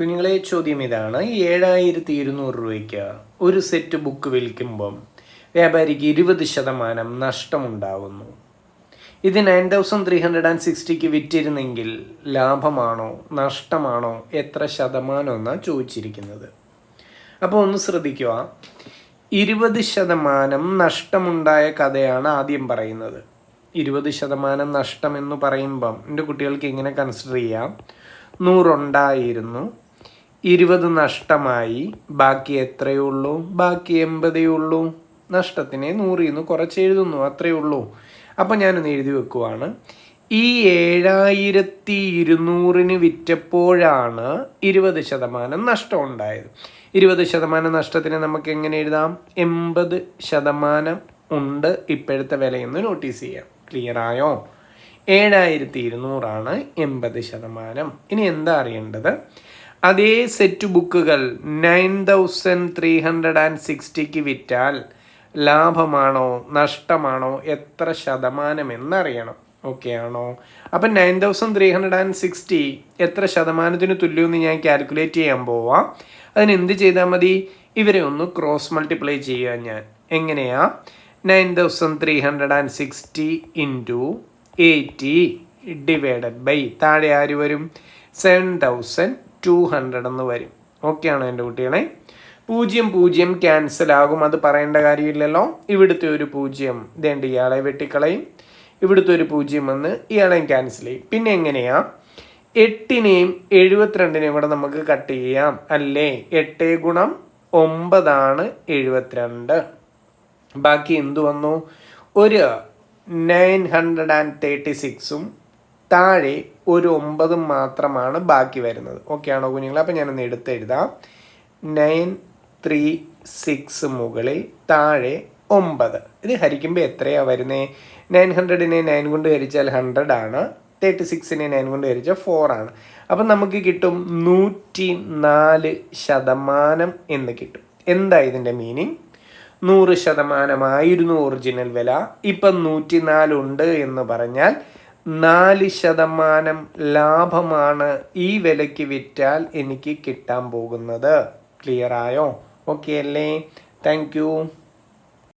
കുഞ്ഞുങ്ങളെ ചോദ്യം ഇതാണ്. ഏഴായിരത്തി ഇരുന്നൂറ് രൂപയ്ക്ക് ഒരു സെറ്റ് ബുക്ക് വിൽക്കുമ്പം വ്യാപാരിക്ക് ഇരുപത് ശതമാനം നഷ്ടമുണ്ടാവുന്നു. ഇത് nine thousand three hundred and സിക്സ്റ്റിക്ക് വിറ്റിരുന്നെങ്കിൽ ലാഭമാണോ നഷ്ടമാണോ എത്ര ശതമാനം എന്നാണ് ചോദിച്ചിരിക്കുന്നത്. അപ്പോൾ ഒന്ന് ശ്രദ്ധിക്കുക. ഇരുപത് ശതമാനം നഷ്ടമുണ്ടായ കഥയാണ് ആദ്യം പറയുന്നത്. ഇരുപത് ശതമാനം നഷ്ടം എന്ന് പറയുമ്പം എന്റെ കുട്ടികൾക്ക് എങ്ങനെ കൺസിഡർ ചെയ്യാം? നൂറുണ്ടായിരുന്നു. ഇരുപത് നഷ്ടമായി. ബാക്കി എത്രയേ ഉള്ളൂ? ബാക്കി എൺപതേ ഉള്ളൂ. നഷ്ടത്തിനെ നൂറിൽ നിന്ന് കുറച്ച് എഴുതുന്നു. അത്രയേ ഉള്ളൂ. അപ്പം ഞാനൊന്ന് എഴുതി വെക്കുവാണ്. ഈ ഏഴായിരത്തി ഇരുന്നൂറിന് വിറ്റപ്പോഴാണ് ഇരുപത് ശതമാനം നഷ്ടം ഉണ്ടായത്. ഇരുപത് ശതമാനം നഷ്ടത്തിന് നമുക്ക് എങ്ങനെ എഴുതാം? എൺപത് ശതമാനം ഉണ്ട്. ഇപ്പോഴത്തെ വിലയെന്ന് നോട്ടീസ് ചെയ്യാം. ക്ലിയർ ആയോ? ഏഴായിരത്തി ഇരുന്നൂറാണ് എൺപത് ശതമാനം. ഇനി എന്താ അറിയേണ്ടത്? അതേ സെറ്റ് ബുക്കുകൾ nine thousand three hundred and സിക്സ്റ്റിക്ക് വിറ്റാൽ ലാഭമാണോ നഷ്ടമാണോ എത്ര ശതമാനം എന്നറിയണം ഓക്കെ ആണോ? അപ്പം nine thousand three hundred and sixty എത്ര ശതമാനത്തിന് തുല്യമെന്ന് ഞാൻ കാൽക്കുലേറ്റ് ചെയ്യാൻ പോവാം. അതിന് എന്ത് ചെയ്താൽ മതി? ഇവരെ ഒന്ന് ക്രോസ് മൾട്ടിപ്ലൈ ചെയ്യുക ഞാൻ. എങ്ങനെയാ? Nine thousand three hundred and sixty into eighty divided by താഴെ ആര് വരും? സെവൻ തൗസൻഡ് ടു ഹൺഡ്രഡ് എന്ന് വരും. ഓക്കെ ആണോ എന്റെ കുട്ടികളെ? പൂജ്യം പൂജ്യം ക്യാൻസൽ ആകും. അത് പറയേണ്ട കാര്യമില്ലല്ലോ. ഇവിടുത്തെ ഒരു പൂജ്യം ഇതേണ്ട ഇയാളെ വെട്ടിക്കളയും. ഇവിടുത്തെ ഒരു പൂജ്യം വന്ന് ഇയാളെയും ക്യാൻസൽ ചെയ്യും. പിന്നെ എങ്ങനെയാ? എട്ടിനെയും എഴുപത്തിരണ്ടിനെയും കൂടെ നമുക്ക് കട്ട് ചെയ്യാം. അല്ലേ? എട്ട് ഗുണം ഒമ്പതാണ് എഴുപത്തിരണ്ട്. ബാക്കി എന്തു വന്നു? ഒരു നയൻ ഹൺഡ്രഡ് ആൻഡ് തേർട്ടി സിക്സും താഴെ ഒരു ഒമ്പത് മാത്രമാണ് ബാക്കി വരുന്നത്. ഓക്കെ ആണോ കുഞ്ഞുങ്ങൾ അപ്പം ഞാനൊന്ന് എടുത്തെഴുതാം നയൻ ത്രീ സിക്സ് മുകളിൽ താഴെ ഒമ്പത്. ഇത് ഹരിക്കുമ്പോൾ എത്രയാണ് വരുന്നത് നയൻ ഹൺഡ്രഡിനെ നയൻ കൊണ്ട് ഹരിച്ചാൽ ഹൺഡ്രഡ് ആണ്. തേർട്ടി സിക്സിനെ നയൻ കൊണ്ട് ഹരിച്ചാൽ ഫോർ ആണ്. അപ്പം നമുക്ക് കിട്ടും നൂറ്റി നാല് ശതമാനം എന്ന് കിട്ടും. എന്താ ഇതിന്റെ മീനിങ് നൂറ് ശതമാനമായിരുന്നു ഒറിജിനൽ വില. ഇപ്പം നാലുണ്ട് എന്ന് പറഞ്ഞാൽ നാല് ശതമാനം ലാഭമാണ് ഈ വിലയ്ക്ക് വിറ്റാൽ എനിക്ക് കിട്ടാൻ പോകുന്നത്. ക്ലിയർ ആയോ? ഓക്കെ അല്ലേ? താങ്ക്